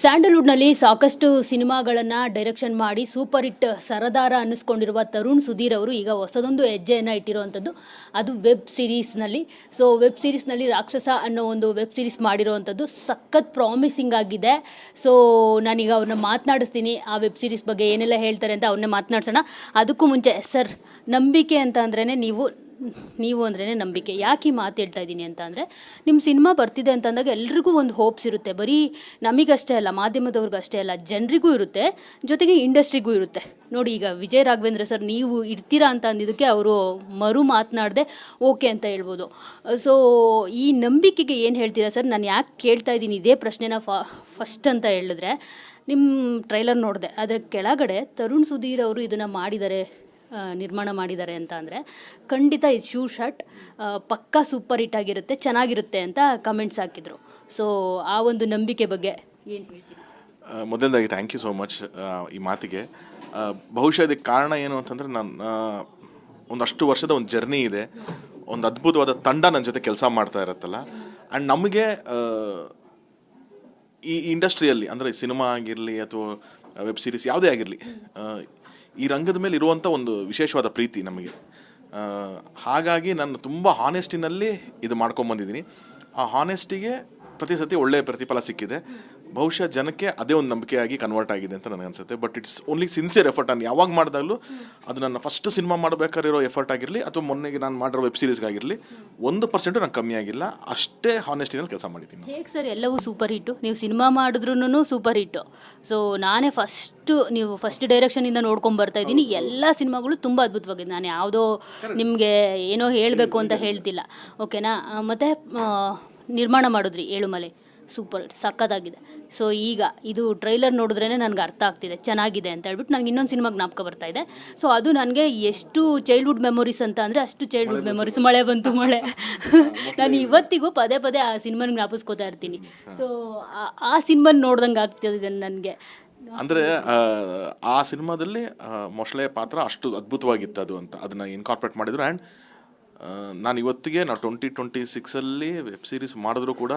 ಸ್ಯಾಂಡಲ್ವುಡ್ನಲ್ಲಿ ಸಾಕಷ್ಟು ಸಿನಿಮಾಗಳನ್ನು ಡೈರೆಕ್ಷನ್ ಮಾಡಿ ಸೂಪರ್ ಹಿಟ್ ಸರದಾರ ಅನ್ನಿಸ್ಕೊಂಡಿರುವ ತರುಣ್ ಸುಧೀರ್ ಅವರು ಈಗ ಹೊಸದೊಂದು ಹೆಜ್ಜೆಯನ್ನು ಇಟ್ಟಿರುವಂಥದ್ದು. ಅದು ವೆಬ್ ಸಿರೀಸ್ನಲ್ಲಿ. ಸೊ, ವೆಬ್ ಸಿರೀಸ್ನಲ್ಲಿ ರಾಕ್ಷಸ ಅನ್ನೋ ಒಂದು ವೆಬ್ ಸಿರೀಸ್ ಮಾಡಿರುವಂಥದ್ದು ಸಖತ್ ಪ್ರಾಮಿಸಿಂಗ್ ಆಗಿದೆ. ಸೊ, ನಾನೀಗ ಅವ್ರನ್ನ ಮಾತನಾಡಿಸ್ತೀನಿ. ಆ ವೆಬ್ ಸಿರೀಸ್ ಬಗ್ಗೆ ಏನೆಲ್ಲ ಹೇಳ್ತಾರೆ ಅಂತ ಅವ್ರನ್ನ ಮಾತನಾಡ್ಸೋಣ. ಅದಕ್ಕೂ ಮುಂಚೆ, ಸರ್, ನಂಬಿಕೆ ಅಂತ ನೀವು ನೀವು ಅಂದ್ರೇ ನಂಬಿಕೆ. ಯಾಕೆ ಈ ಮಾತು ಹೇಳ್ತಾ ಇದ್ದೀನಿ ಅಂತ ಅಂದರೆ ನಿಮ್ಮ ಸಿನಿಮಾ ಬರ್ತಿದೆ ಅಂತ ಅಂದಾಗ ಎಲ್ರಿಗೂ ಒಂದು ಹೋಪ್ಸ್ ಇರುತ್ತೆ. ಬರೀ ನಮಗಷ್ಟೇ ಅಲ್ಲ ಮಾಧ್ಯಮದವ್ರಿಗೂ ಅಷ್ಟೇ ಅಲ್ಲ, ಜನರಿಗೂ ಇರುತ್ತೆ, ಜೊತೆಗೆ ಇಂಡಸ್ಟ್ರಿಗೂ ಇರುತ್ತೆ. ನೋಡಿ, ಈಗ ವಿಜಯ್ ರಾಘವೇಂದ್ರ ಸರ್, ನೀವು ಇರ್ತೀರಾ ಅಂತ ಅಂದಿದ್ದಕ್ಕೆ ಅವರು ಮರು ಮಾತನಾಡದೆ ಓಕೆ ಅಂತ ಹೇಳ್ಬೋದು. ಸೊ ಈ ನಂಬಿಕೆಗೆ ಏನು ಹೇಳ್ತೀರಾ ಸರ್? ನಾನು ಯಾಕೆ ಕೇಳ್ತಾ ಇದ್ದೀನಿ ಇದೇ ಪ್ರಶ್ನೆನ ಫಸ್ಟ್ ಅಂತ ಹೇಳಿದ್ರೆ ನಿಮ್ಮ ಟ್ರೈಲರ್ ನೋಡಿದೆ. ಅದರ ಕೆಳಗಡೆ ತರುಣ್ ಸುಧೀರ್ ಅವರು ಇದನ್ನು ಮಾಡಿದ್ದಾರೆ ನಿರ್ಮಾಣ ಮಾಡಿದ್ದಾರೆ ಅಂತ ಅಂದರೆ, ಖಂಡಿತ ಈ ಶೂ ಶರ್ಟ್ ಪಕ್ಕಾ ಸೂಪರ್ ಹಿಟ್ ಆಗಿರುತ್ತೆ, ಚೆನ್ನಾಗಿರುತ್ತೆ ಅಂತ ಕಮೆಂಟ್ಸ್ ಹಾಕಿದರು. ಸೊ ಆ ಒಂದು ನಂಬಿಕೆ ಬಗ್ಗೆ ಏನು ಹೇಳ್ತೀನಿ ಮೊದಲನೇದಾಗಿ ಥ್ಯಾಂಕ್ ಯು ಸೋ ಮಚ್ ಈ ಮಾತಿಗೆ. ಬಹುಶಃ ಇದಕ್ಕೆ ಕಾರಣ ಏನು ಅಂತಂದರೆ ನನ್ನ ಒಂದಷ್ಟು ವರ್ಷದ ಒಂದು ಜರ್ನಿ ಇದೆ. ಒಂದು ಅದ್ಭುತವಾದ ತಂಡ ನನ್ನ ಜೊತೆ ಕೆಲಸ ಮಾಡ್ತಾ ಇರುತ್ತಲ್ಲ. ಆ್ಯಂಡ್ ನಮಗೆ ಈ ಇಂಡಸ್ಟ್ರಿಯಲ್ಲಿ ಅಂದರೆ ಸಿನಿಮಾ ಆಗಿರಲಿ ಅಥವಾ ವೆಬ್ ಸೀರೀಸ್ ಯಾವುದೇ ಆಗಿರಲಿ ಈ ರಂಗದ ಮೇಲೆ ಇರುವಂಥ ಒಂದು ವಿಶೇಷವಾದ ಪ್ರೀತಿ ನಮಗೆ. ಹಾಗಾಗಿ ನಾನು ತುಂಬ ಹಾನೆಸ್ಟಿನಲ್ಲಿ ಇದು ಮಾಡ್ಕೊಂಬಂದಿದ್ದೀನಿ ಆ ಹಾನೆಸ್ಟಿಗೆ ಪ್ರತಿ ಸತಿ ಒಳ್ಳೆಯ ಪ್ರತಿಫಲ ಸಿಕ್ಕಿದೆ. ಬಹುಶಃ ಜನಕ್ಕೆ ಅದೇ ಒಂದು ನಂಬಿಕೆಯಾಗಿ ಕನ್ವರ್ಟ್ ಆಗಿದೆ ಅಂತ ನನಗೆ ಅನ್ಸುತ್ತೆ. But it's only sincere effort ನಾನು ಯಾವಾಗ ಮಾಡಿದಾಗಲೂ ಅದು ನನ್ನ ಫಸ್ಟ್ ಸಿನಿಮಾ ಮಾಡಬೇಕಾಗಿರೋ ಎಫರ್ಟ್ ಆಗಿರಲಿ ಅಥವಾ ಮೊನ್ನೆಗೆ ನಾನು ಮಾಡಿರೋ ವೆಬ್ ಸೀರೀಸ್ಗಾಗಿರಲಿ ಒಂದು ಪರ್ಸೆಂಟು ನಂಗೆ ಕಮ್ಮಿ ಆಗಿಲ್ಲ. ಅಷ್ಟೇ ಹಾನೆಸ್ಟಿನಲ್ಲಿ ಕೆಲಸ ಮಾಡಿದ್ದೀನಿ ಹೇಗೆ ಸರ್ ಎಲ್ಲವೂ ಸೂಪರ್ ಹಿಟ್ಟು ನೀವು ಸಿನಿಮಾ ಮಾಡಿದ್ರೂ ಸೂಪರ್ ಹಿಟ್ಟು ಸೊ ನಾನೇ ಫಸ್ಟು ನೀವು ಫಸ್ಟ್ ಡೈರೆಕ್ಷನಿಂದ ನೋಡ್ಕೊಂಡು ಬರ್ತಾ ಇದ್ದೀನಿ. ಎಲ್ಲ ಸಿನಿಮಾಗಳು ತುಂಬ ಅದ್ಭುತವಾಗಿದೆ. ನಾನು ಯಾವುದೋ ನಿಮಗೆ ಏನೋ ಹೇಳಬೇಕು ಅಂತ ಹೇಳ್ತಿಲ್ಲ. ಓಕೆನಾ ಮತ್ತು ನಿರ್ಮಾಣ ಮಾಡಿದ್ರಿ ಏಳುಮಲೆ. ಸೂಪರ್ ಸಕ್ಕತ್ತಾಗಿದೆ. ಸೊ ಈಗ ಇದು ಟ್ರೈಲರ್ ನೋಡಿದ್ರೇ ನನಗೆ ಅರ್ಥ ಆಗ್ತಿದೆ. ಚೆನ್ನಾಗಿದೆ ಅಂತ ಹೇಳ್ಬಿಟ್ಟು ನನಗೆ ಇನ್ನೊಂದು ಸಿನಿಮಾ ಜ್ಞಾಪಕ ಬರ್ತಾ ಇದೆ. ಸೊ ಅದು ನನಗೆ ಎಷ್ಟು ಚೈಲ್ಡ್ಹುಡ್ ಮೆಮೊರೀಸ್ ಅಂತ ಅಂದರೆ ಅಷ್ಟು ಚೈಲ್ಡ್ಹುಡ್ ಮೆಮೊರೀಸ್ ಮಳೆ ಬಂತು ಮಳೆ. ನಾನು ಇವತ್ತಿಗೂ ಪದೇ ಪದೇ ಆ ಸಿನಿಮಾನ ಜ್ಞಾಪಿಸ್ಕೋತಾ ಇರ್ತೀನಿ. ಸೊ ಆ ಸಿನಿಮಾನ ನೋಡ್ದಂಗೆ ಆಗ್ತಿದೆ ನನಗೆ. ಅಂದ್ರೆ ಆ ಸಿನಿಮಾದಲ್ಲಿ ಮೊಸಳೆ ಪಾತ್ರ ಅಷ್ಟು ಅದ್ಭುತವಾಗಿತ್ತು ಅದು ಅಂತ. ಅದನ್ನ ಇನ್ಕಾರ್ಪೊರೇಟ್ ಮಾಡಿದ್ರು. ಆ್ಯಂಡ್ ನಾನು ಇವತ್ತಿಗೆ ನಾವು ಟ್ವೆಂಟಿ ಟ್ವೆಂಟಿ ಸಿಕ್ಸಲ್ಲಿ ವೆಬ್ ಸೀರೀಸ್ ಮಾಡಿದ್ರು ಕೂಡ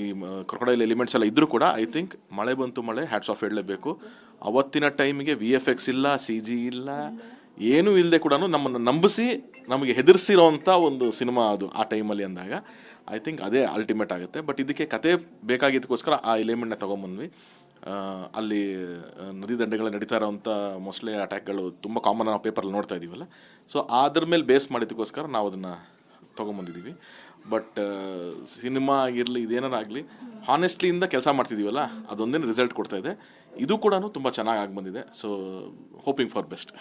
ಈ ಕ್ರೊಕಡೈಲ್ ಎಲಿಮೆಂಟ್ಸ್ ಎಲ್ಲ ಇದ್ರೂ ಕೂಡ ಐ ಥಿಂಕ್ ಮಳೆ ಬಂತು ಮಳೆ ಹ್ಯಾಟ್ಸ್ ಆಫ್ ಹೇಳಲೇಬೇಕು. ಅವತ್ತಿನ ಟೈಮಿಗೆ ವಿ ಎಫ್ ಎಕ್ಸ್ ಇಲ್ಲ ಸಿ ಜಿ ಇಲ್ಲ, ಏನೂ ಇಲ್ಲದೆ ಕೂಡ ನಮ್ಮನ್ನು ನಂಬಿಸಿ ನಮಗೆ ಹೆದರ್ಸಿರೋಂಥ ಒಂದು ಸಿನಿಮಾ ಅದು ಆ ಟೈಮಲ್ಲಿ ಅಂದಾಗ. ಐ ಥಿಂಕ್ ಅದೇ ಅಲ್ಟಿಮೇಟ್ ಆಗುತ್ತೆ. ಬಟ್ ಇದಕ್ಕೆ ಕತೆ ಬೇಕಾಗಿದ್ದಕ್ಕೋಸ್ಕರ ಆ ಎಲಿಮೆಂಟ್ನ ತೊಗೊಂಬಂದ್ವಿ. ಅಲ್ಲಿ ನದಿ ದಂಡೆಗಳ ನಡೀತಾ ಇರೋವಂಥ ಮೋಸ್ಟ್ಲಿ ಅಟ್ಯಾಕ್ಗಳು ತುಂಬ ಕಾಮನ್ ನಾವು ಪೇಪರಲ್ಲಿ ನೋಡ್ತಾ ಇದ್ದೀವಲ್ಲ ಸೊ ಅದ್ರ ಮೇಲೆ ಬೇಸ್ ಮಾಡಿದ್ದಕ್ಕೋಸ್ಕರ ನಾವು ಅದನ್ನು ತೊಗೊಂಬಂದಿದ್ದೀವಿ. ಬಟ್ ಸಿನಿಮಾ ಆಗಿರಲಿ ಇದೇನಾರಾಗಲಿ ಹಾನೆಸ್ಟ್ಲಿಯಿಂದ ಕೆಲಸ ಮಾಡ್ತಿದ್ದೀವಲ್ಲ, ಅದೊಂದೇನು ರಿಸಲ್ಟ್ ಕೊಡ್ತಾ ಇದೆ. ಇದು ಕೂಡ ತುಂಬ ಚೆನ್ನಾಗಿ ಆಗಿ ಬಂದಿದೆ ಸೊ ಹೋಪಿಂಗ್ ಫಾರ್ ಬೆಸ್ಟ್